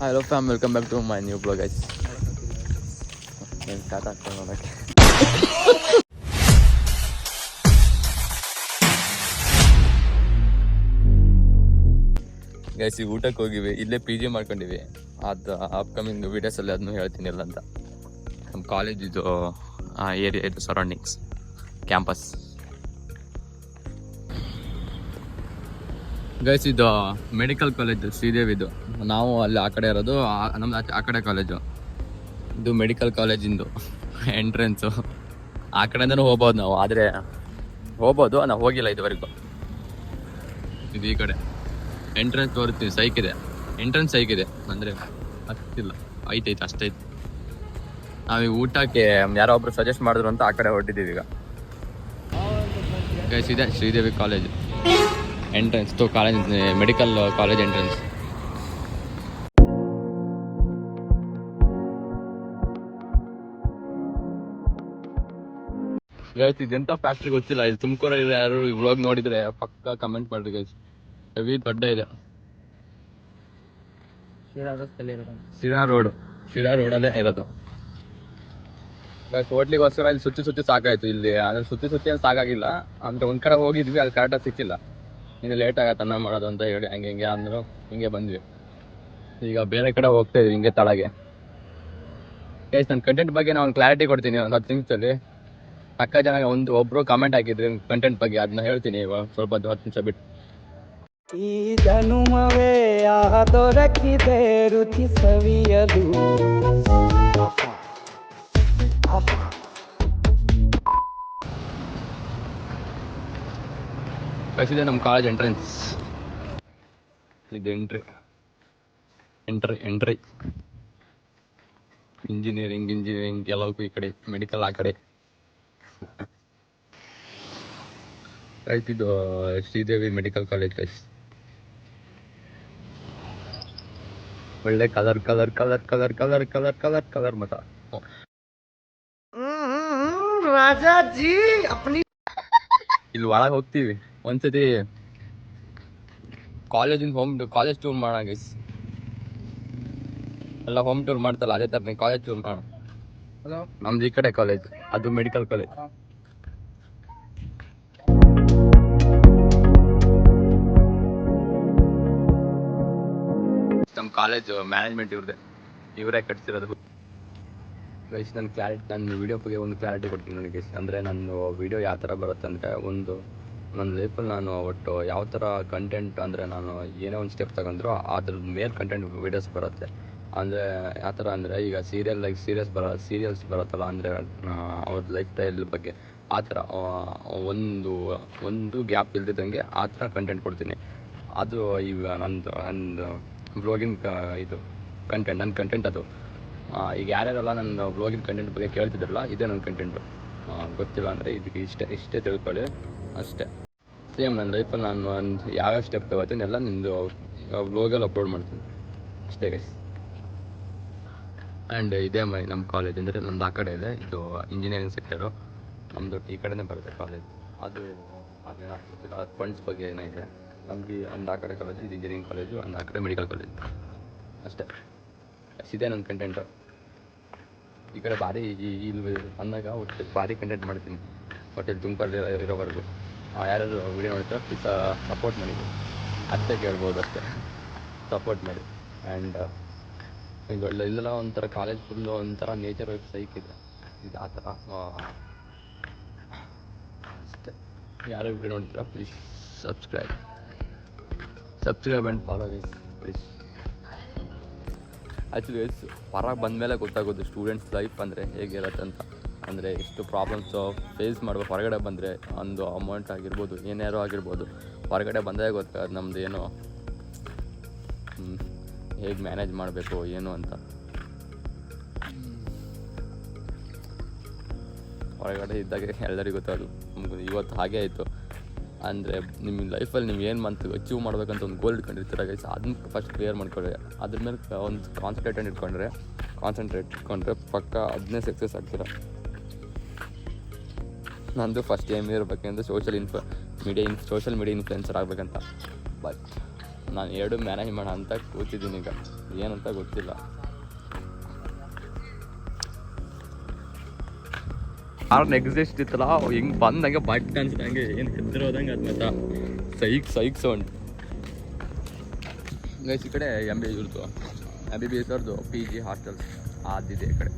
Hello fam welcome back to my new blog guys ಏನು start ಆಗ್ತದೆ ಈಗ ಊಟಕ್ಕೆ ಹೋಗಿವಿ. ಇಲ್ಲೇ ಪಿ ಜಿ ಮಾಡ್ಕೊಂಡಿವಿ. ಅದು ಅಪ್ಕಮಿಂಗ್ ವೀಡಿಯೋಸಲ್ಲಿ ಅದನ್ನು ಹೇಳ್ತೀನಿ ಇಲ್ಲ ಅಂತ. ನಮ್ಮ ಕಾಲೇಜ್ ಇದು, ಆ ಏರಿಯಾ ಇದು ಸರೌಂಡಿಂಗ್ಸ್ ಕ್ಯಾಂಪಸ್ ಗೈಸ್ ಇದು ಮೆಡಿಕಲ್ ಕಾಲೇಜು ಶ್ರೀದೇವಿದು ನಾವು ಅಲ್ಲಿ ಆ ಕಡೆ ಇರೋದು ನಮ್ದು ಆ ಕಡೆ ಕಾಲೇಜು ಇದು ಮೆಡಿಕಲ್ ಕಾಲೇಜಿಂದು ಎಂಟ್ರೆನ್ಸು ಆ ಕಡೆಯಿಂದನೂ ಹೋಗ್ಬೋದು ನಾವು, ಆದರೆ ಹೋಗ್ಬೋದು ನಾವು ಹೋಗಿಲ್ಲ ಇದುವರೆಗೂ. ಇದು ಈ ಕಡೆ. ಎಂಟ್ರೆನ್ಸ್ ತೋರಿಸ್ತೀವಿ ಸೈಕ್ ಇದೆ. ಎಂಟ್ರೆನ್ಸ್ ಸೈಕ್ ಇದೆ. ಅಂದರೆ ಅಷ್ಟಿಲ್ಲ ಐತೈತೆ ಅಷ್ಟೈತೆ ನಾವೀಗ ಊಟಕ್ಕೆ ಯಾರೋ ಒಬ್ರು ಸಜೆಸ್ಟ್ ಮಾಡಿದ್ರು ಅಂತ ಆ ಕಡೆ ಹೊರಟಿದ್ದೀವಿ ಈಗ. ಗೈಸ್ ಇದೆ ಶ್ರೀದೇವಿ ಕಾಲೇಜ್ ಎಂಟ್ರೆನ್ಸ್ ತೋ college medical college entrance guys ಇದೆಂತ ಫ್ಯಾಕ್ಟ್ರಿ ಗೊತ್ತಿಲ್ಲ. ಇದು ತುಮಕೂರಲ್ಲಿ ಯಾರು ಇವಾಗ ನೋಡಿದ್ರೆ ಪಕ್ಕ ಕಮೆಂಟ್ ಮಾಡ್ರಿ ಗೈಸ್ ಹೆವಿ ದೊಡ್ಡ ಇದೆ. ಶಿರಾ ರೋಡ್ ಶಿರಾ ರೋಡಲ್ಲೇ ಇರೋದು. ಹೋಟ್ಲಿಗೋಸ್ಕರ ಇಲ್ಲಿ ಸುತ್ತಿ ಸುತ್ತಿ ಸಾಕಾಯ್ತು ಇಲ್ಲಿ. ಅಂದ್ರೆ ಸುತ್ತಿ ಸುತ್ತಿ ಏನು ಸಾಕಾಗಿಲ್ಲ. ಅಂದ್ರೆ ಒಂದ್ ಕಡೆ ಹೋಗಿದ್ವಿ ಅಲ್ಲಿ ಕರೆಕ್ಟಾಗಿ ಸಿಕ್ಕಿಲ್ಲ. ಇನ್ನು ಲೇಟ್ ಆಗತ್ತೆ ಅನ್ನ ಮಾಡೋದು ಅಂತ ಹೇಳಿ ಹಂಗೆ ಹಿಂಗೆ ಅಂದರು, ಹಿಂಗೆ ಬಂದ್ವಿ. ಈಗ ಬೇರೆ ಕಡೆ ಹೋಗ್ತಾ ಇದ್ವಿ ಹಿಂಗೆ ತಳಗೆ. ಗೈಸ್ ನನ್ನ ಕಂಟೆಂಟ್ ಬಗ್ಗೆ ನಾನು ಕ್ಲಾರಿಟಿ ಕೊಡ್ತೀನಿ ಒಂದು ಹತ್ತು ನಿಮಿಷದಲ್ಲಿ. ಅಕ್ಕ ಜನ ಒಂದು, ಒಬ್ರು ಕಮೆಂಟ್ ಹಾಕಿದ್ರಿ ಕಂಟೆಂಟ್ ಬಗ್ಗೆ ಅದನ್ನ ಹೇಳ್ತೀನಿ ಇವಾಗ ಸ್ವಲ್ಪ ಹತ್ತು ನಿಮಿಷ ಬಿಟ್ಟು. ಈ ಜನುಮವೇ ಆಹ ದೊರಕಿದೆ ರುಚಿ ಸವಿಯಲು ಕಳಿಸಿದೆ ನಮ್ಮ ಕಾಲೇಜ್ ಎಂಟ್ರೆನ್ಸ್ ಇದು entry entry entry engineering engineering ಎಲ್ಲವೂ ಈ ಕಡೆ ಮೆಡಿಕಲ್ ಆ ಕಡೆ. ಆಯ್ತು ಇದು ಶ್ರೀದೇವಿ ಮೆಡಿಕಲ್ ಕಾಲೇಜ್ ಗೈಸ್ ಒಳ್ಳೆ colour colour colour colour colour colour colour colour ಮತ ರಾಜಾಜಿ ಅಪ್ನಿ ಇಲ್ಲಿ ಒಳಗೆ ಹೋಗ್ತೀವಿ. ಒಂದ್ಸತಿ ಕಾಲೇಜಿಂದ ಹೋಮ್ ಕಾಲೇಜ್ ಟೂರ್ ಮಾಡೋಣ ಗೈಸ್ ಎಲ್ಲ ಹೋಮ್ ಟೂರ್ ಮಾಡ್ತಲ್ಲ ಅದೇ ಥರ ಕಾಲೇಜ್ ಟೂರ್ ಮಾಡೋಣ. ನಮ್ದು ಈ ಕಡೆ ಕಾಲೇಜ್ ಅದು ಮೆಡಿಕಲ್ ಕಾಲೇಜ್ ನಮ್ಮ ಕಾಲೇಜ್ ಮ್ಯಾನೇಜ್ಮೆಂಟ್ ಇವ್ರದೆ. ಇವರೇ ಕಟ್ಸಿರೋದು. ಗೈಸ್ ನನ್ನ ಕ್ಲಾರಿಟಿ ನನ್ನ ವಿಡಿಯೋ ಬಗ್ಗೆ ಒಂದು ಕ್ಲಾರಿಟಿ ಕೊಡ್ತೀನಿ ನನಗೆ ಗೈಸ್ ಅಂದರೆ ನನ್ನ ವಿಡಿಯೋ ಯಾವ ಥರ ಬರುತ್ತೆ ಅಂದರೆ ಒಂದು ನನ್ನ ಲೈಫಲ್ಲಿ ನಾನು ಒಟ್ಟು ಯಾವ ಥರ ಕಂಟೆಂಟ್ ಅಂದರೆ ನಾನು ಏನೇ ಒಂದು ಸ್ಟೆಪ್ ತಗೊಂಡ್ರು ಅದ್ರ ಮೇಲೆ ಕಂಟೆಂಟ್ ವೀಡಿಯೋಸ್ ಬರುತ್ತೆ. ಅಂದರೆ ಯಾವ ಥರ ಅಂದರೆ ಈಗ ಸೀರಿಯಲ್ ಲೈಕ್ ಸೀರಿಯಸ್ ಬರ ಸೀರಿಯಲ್ಸ್ ಬರುತ್ತಲ್ಲ ಅಂದರೆ ಅವ್ರ ಲೈಫ್ ಸ್ಟೈಲ್ ಬಗ್ಗೆ ಆ ಥರ ಒಂದು ಒಂದು ಗ್ಯಾಪ್ ಇಲ್ದಿದ್ದಂಗೆ ಆ ಥರ ಕಂಟೆಂಟ್ ಕೊಡ್ತೀನಿ. ಅದು ಈಗ ನಂದು ನಂದು ಕ ಇದು ಕಂಟೆಂಟ್ ನನ್ನ ಕಂಟೆಂಟ್ ಅದು. ಈಗ ಯಾರ್ಯಾರೆಲ್ಲ ನನ್ನ ಬ್ಲಾಗಿಂಗ್ ಕಂಟೆಂಟ್ ಬಗ್ಗೆ ಕೇಳ್ತಿದ್ರಲ್ಲ, ಇದೇ ನನ್ನ ಕಂಟೆಂಟು ಗೊತ್ತಿಲ್ಲ ಅಂದರೆ ಇದಕ್ಕೆ ಇಷ್ಟೇ ಇಷ್ಟೇ ತಿಳ್ಕೊಳ್ಳಿ. ಅಷ್ಟೇ. ಸೇಮ್ ನನ್ನ ಲೈಫಲ್ಲಿ ನಾನು ಒಂದು ಯಾವ್ಯಾವ ಸ್ಟೆಪ್ ತಗೋತೀನಿ ಎಲ್ಲ ನಿಮ್ಮದು ಲೋಗಲ್ಲಿ ಅಪ್ಲೋಡ್ ಮಾಡ್ತೀನಿ. ಅಷ್ಟೇ ಗೈಸ್ ಆ್ಯಂಡ್ ಇದೇ ಮೈ ನಮ್ಮ ಕಾಲೇಜ್ ಅಂದರೆ ನಮ್ದು ಆ ಕಡೆ ಇದೆ, ಇದು ಇಂಜಿನಿಯರಿಂಗ್ ಸೆಕ್ಟರು ನಮ್ಮದು ಈ ಕಡೆನೇ ಬರುತ್ತೆ ಕಾಲೇಜ್ ಅದು ಅದೇನಾಗ್ತಿಲ್ಲ ಫಂಡ್ಸ್ ಬಗ್ಗೆ ಏನಿದೆ ನಮಗೆ ಒಂದು ಆ ಕಡೆ ಕಾಲೇಜು ಇದು ಇಂಜಿನಿಯರಿಂಗ್ ಕಾಲೇಜು ಒಂದು ಆ ಕಡೆ ಮೆಡಿಕಲ್ ಕಾಲೇಜ್ ಅಷ್ಟೇ. ಇದೇ ನನ್ನ ಕಂಟೆಂಟು ಈ ಕಡೆ ಭಾರಿ ಇಲ್ಲಿ ಅಂದಾಗ ಒಟ್ಟು ಭಾರಿ ಕಂಟೆಂಟ್ ಮಾಡ್ತೀನಿ. ಒಟ್ಟು ತುಂಬ ಇರೋವರೆಗೂ. ಯಾರಾದರೂ ವಿಡಿಯೋ ನೋಡ್ತಾರೆ ಪ್ಲೀಸ್ ಸಪೋರ್ಟ್ ಮಾಡಿ. ಅಷ್ಟೇ ಕೇಳ್ಬೋದು ಅಷ್ಟೇ. ಸಪೋರ್ಟ್ ಮಾಡಿ. ಆ್ಯಂಡ್ ಇದು ಒಳ್ಳೆ, ಇಲ್ಲೆಲ್ಲ ಒಂಥರ ಕಾಲೇಜ್ ಫುಲ್ಲು ಒಂಥರ ನೇಚರ್ ಸೈಕ್ ಇದೆ. ಇದು ಆ ಥರ. ಅಷ್ಟೇ. ಯಾರು ವಿಡಿಯೋ ನೋಡ್ತೀರಾ please subscribe subscribe and follow please actually ಹೊರಗೆ ಬಂದಮೇಲೆ ಗೊತ್ತಾಗೋದು ಸ್ಟೂಡೆಂಟ್ಸ್ ಲೈಫ್ ಅಂದರೆ ಹೇಗಿರುತ್ತೆ ಅಂತ ಅಂದರೆ ಎಷ್ಟು ಪ್ರಾಬ್ಲಮ್ಸು ಫೇಸ್ ಮಾಡ್ಬೇಕು, ಹೊರಗಡೆ ಬಂದರೆ ಒಂದು ಅಮೌಂಟ್ ಆಗಿರ್ಬೋದು ಏನ್ಯಾರೋ ಆಗಿರ್ಬೋದು. ಹೊರಗಡೆ ಬಂದೇ ಗೊತ್ತಾ ನಮ್ಮದು ಏನು? ಹೇಗೆ ಮ್ಯಾನೇಜ್ ಮಾಡಬೇಕು, ಏನು ಅಂತ. ಹೊರಗಡೆ ಇದ್ದಾಗ ಎಲ್ಲರಿಗೂ ಗೊತ್ತಾ ನಮ್ಗೆ ಇವತ್ತು ಹಾಗೆ ಆಯಿತು. ಅಂದರೆ ನಿಮ್ಮ ಲೈಫಲ್ಲಿ ನೀವು ಏನು ಮಂತ್ ಅಚೀವ್ ಮಾಡಬೇಕಂತ ಒಂದು ಗೋಲ್ ಇಟ್ಕೊಂಡಿರ್ತೀರ ಗೈಸ್ ಅದನ್ನ ಫಸ್ಟ್ ಕ್ಲಿಯರ್ ಮಾಡ್ಕೊಳ್ಳಿ. ಅದ್ರ ಮೇಲೆ ಒಂದು ಕಾನ್ಸಂಟ್ರೇಟನ್ನು ಇಟ್ಕೊಂಡ್ರೆ ಕಾನ್ಸಂಟ್ರೇಟ್ ಇಟ್ಕೊಂಡ್ರೆ ಪಕ್ಕ ಅದನ್ನೇ ಸಕ್ಸಸ್ ಆಗ್ತೀರ. ನಂದು ಫಸ್ಟ್ ಏಮ್ ಇರಬೇಕೆಂದ್ರೆ social ಇನ್ಫ media in social media influencer ಆಗಬೇಕಂತ. ಬಟ್ ನಾನು ಎರಡು ಮ್ಯಾನೇಜ್ ಮಾಡೋಣ ಅಂತ ಕೂತಿದ್ದೀನಿ ಈಗ. ಏನಂತ ಗೊತ್ತಿಲ್ಲ. ಕಾರ್ ಎಕ್ಸಿಸ್ಟ್ ಇತ್ತಲ್ಲ ಹಿಂಗೆ ಬಂದಂಗೆ ಬಟ್ ಅನ್ಸ್ದಂಗೆ ಏನು ಹೆದ್ರೋದಂಗೆ ಅದು ಮತ್ತೆ ಸೈಕ್ ಸೈಕ್ ಸೌಂಡ್. ಗೈಸ್ ಈ ಕಡೆ ಎಂ ಬಿ ಇವ್ರದ್ದು ಎಂ ಬಿ ಬಿ ಎಸ್ ಅವ್ರದ್ದು ಪಿ ಜಿ ಹಾಸ್ಟೆಲ್ಸ್ ಆದಿದೆ ಈ ಕಡೆ.